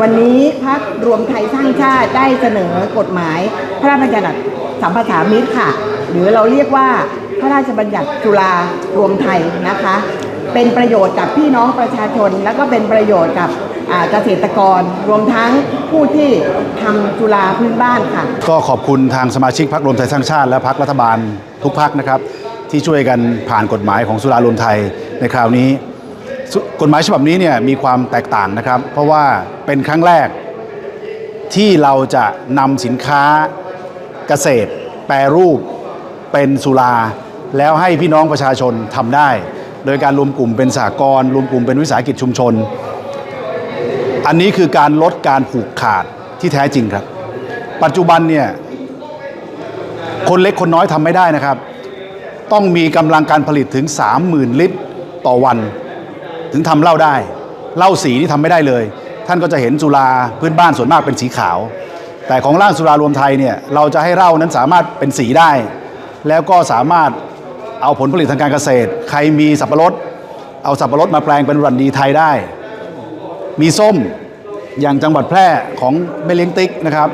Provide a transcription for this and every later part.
วันนี้พักรวมไทยสร้างชาติได้เสนอกฎหมาย พระราชบัญญัติสัมปทามิตรค่ะ หรือเราเรียกว่าพระราชบัญญัติจุฬารวมไทยนะคะ เป็นประโยชน์กับพี่น้องประชาชน แล้วก็เป็นประโยชน์กับเกษตรกร รวมทั้งผู้ที่ทำจุฬาพื้นบ้านค่ะ ก็ขอบคุณทางสมาชิกพรรครวมไทยสร้างชาติ และพรรครัฐบาลทุกพรรคนะครับ ที่ช่วยกันผ่านกฎหมายของสุรารวมไทยในคราวนี้ กฎหมายฉบับนี้เนี่ยมีความแตกต่างนะครับ เพราะว่าเป็นครั้งแรกที่เราจะนำสินค้าเกษตร แปรรูปเป็นสุรา แล้วให้พี่น้องประชาชนทำได้ โดยการรวมกลุ่มเป็นสหกรณ์รวมกลุ่มเป็นวิสาหกิจชุมชน อันนี้คือการลดการผูกขาดที่แท้จริงครับ ปัจจุบันเนี่ยคนเล็กคนน้อยทำไม่ได้นะครับ ต้องมีกำลังการผลิตถึง 30,000 ลิตรต่อวัน ถึงทำเหล้าได้เหล้าสีนี่ทำไม่ได้เลย ท่านก็จะเห็นสุราพื้นบ้านส่วนมากเป็นสีขาว แต่ของร่างสุรารวมไทยเนี่ยเราจะให้เหล้านั้นสามารถเป็นสีได้ แล้วก็สามารถเอาผลผลิตทางการเกษตร ใครมีสับปะรด เอาสับปะรดมาแปลงเป็นรันดีไทยได้ มีส้มอย่างจังหวัดแพร่ของแม่เลี้ยงติ๊กนะครับ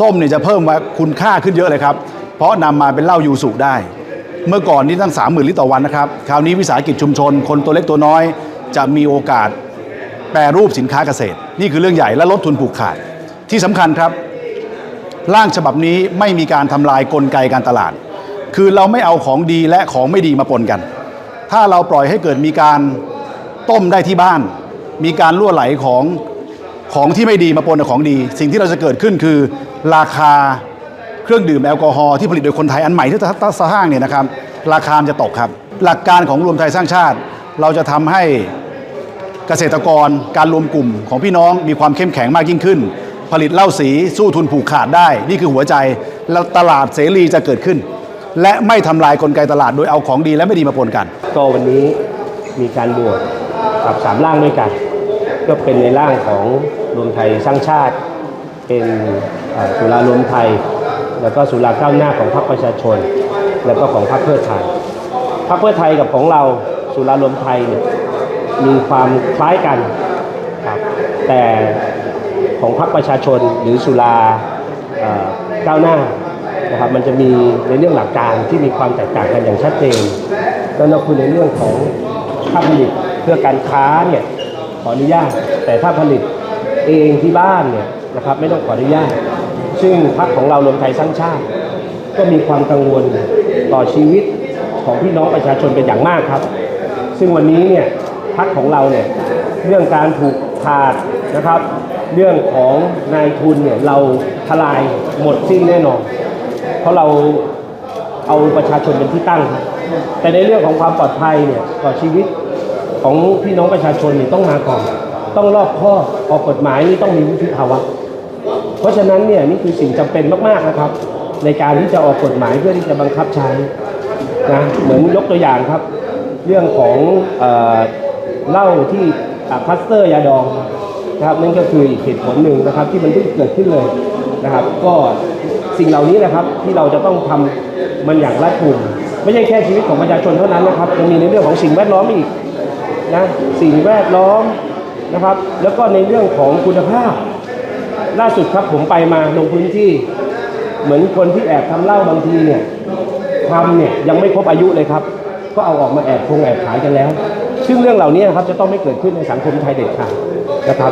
ส้มเนี่ยจะเพิ่มมาคุณค่าขึ้นเยอะเลยครับ เพราะนำมาเป็นเหล้ายูสุได้ เมื่อก่อนนี้ตั้ง 30,000 ลิตรต่อวันนะครับ คราวนี้วิสาหกิจชุมชน คนตัวเล็กตัวน้อย จะมีโอกาสแปรรูปสินค้าเกษตร นี่คือเรื่องใหญ่และลดทุนผูกขาด ที่สำคัญครับ ร่างฉบับนี้ไม่มีการทำลายกลไกการตลาด คือเราไม่เอาของดีและของไม่ดีมาปนกัน ถ้าเราปล่อยให้เกิดมีการต้มได้ที่บ้าน มีการล่วไหลของของที่ไม่ดีมาปนกับของดี สิ่งที่เราจะเกิดขึ้นคือ ราคาเครื่องดื่มแอลกอฮอล์ที่ผลิตโดยคนไทยอันใหม่ที่ตัสห้างเนี่ยนะครับราคาจะตกครับ หลักการของรวมไทยสร้างชาติ เราจะทำให้ เกษตรกรการรวมกลุ่มของพี่น้องมีความเข้มแข็งมากยิ่งขึ้น ผลิตเหล้าสีสู้ทุนผูกขาดได้ นี่คือหัวใจแล้วตลาดเสรีจะเกิดขึ้น และไม่ทำลายกลไกตลาดโดยเอาของดีและไม่ดีมาปนกัน ก็วันนี้มีการบวชกับสามร่างด้วยกัน ก็เป็นในร่างของรวมไทยสร้างชาติ เป็นสุรารวมไทย แล้วก็สุราก้าวหน้าของพรรคประชาชน แล้วก็ของพรรคเพื่อไทยพรรคเพื่อไทยกับของเราสุรารวมไทยเนี่ย มีความคล้ายกันครับแต่ของพรรคประชาชนหรือสุราก้าวหน้านะครับมันจะมีในเรื่องหลักการที่มีความแตกต่างกันอย่างชัดเจนแล้วเราคุยในเรื่องของถ้าผลิตเพื่อการค้าเนี่ยขออนุญาต แต่ถ้าผลิตเองที่บ้านเนี่ยนะครับไม่ต้องขออนุญาต ซึ่งพรรคของเรารวมไทยสร้างชาติ ก็มีความกังวลต่อชีวิตของพี่น้องประชาชนเป็นอย่างมากครับ ซึ่งวันนี้เนี่ย พรรคของเราเนี่ยเรื่องการถูกขาดนะครับ เรื่องของนายทุนเนี่ยเราทลายหมดสิ้นแน่นอน เพราะเราเอาประชาชนเป็นที่ตั้ง แต่ในเรื่องของความปลอดภัยเนี่ยต่อชีวิตของพี่น้องประชาชนเนี่ยต้องมาก่อน ต้องรอบคอออกกฎหมายนี่ต้องมีวุฒิภาวะ เพราะฉะนั้นเนี่ยนี่คือสิ่งจำเป็นมากๆนะครับ ในการที่จะออกกฎหมายเพื่อที่จะบังคับใช้นะเหมือนยกตัวอย่างครับ เรื่องของ เอ่อเหล้าที่อ่าคลัสเตอร์ยาดองนะครับนั่นก็คืออีกเหตุผลหนึ่งนะครับที่มันเพิ่งเกิดขึ้นเลยนะครับ ก็สิ่งเหล่านี้นะครับที่เราจะต้องทำมันอย่างรัดกุมไม่ใช่แค่ชีวิตของประชาชนเท่านั้นนะครับยังมีในเรื่องของสิ่งแวดล้อมอีกนะสิ่งแวดล้อมนะครับ แล้วก็ในเรื่องของคุณภาพ ล่าสุดครับผมไปมาลงพื้นที่ เหมือนคนที่แอบทำเหล้าบางทีเนี่ยทำเนี่ยยังไม่ครบอายุเลยครับ ก็เอาออกมาแอบคงแอบขายกันแล้ว ซึ่งเรื่องเหล่านี้นะครับจะต้องไม่เกิดขึ้นในสังคมไทยเด็ดขาดนะครับ